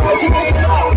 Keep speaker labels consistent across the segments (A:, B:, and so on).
A: what you made of.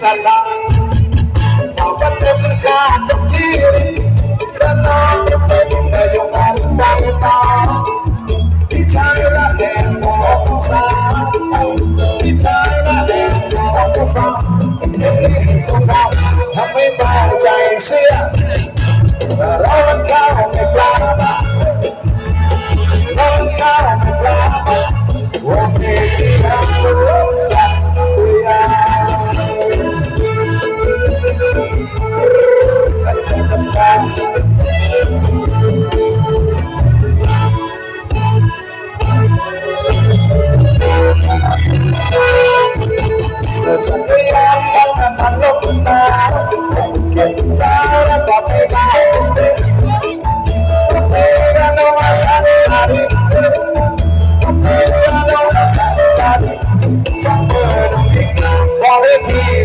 A: Tata. ของเราทำให้ปาใจเสียเร้อนเข้าวไม่กลาร้อนเข้าวไม่กลาโอเคที่เราต้องจักเสียฉันจำใจฉันพยายามต้องทำมันลง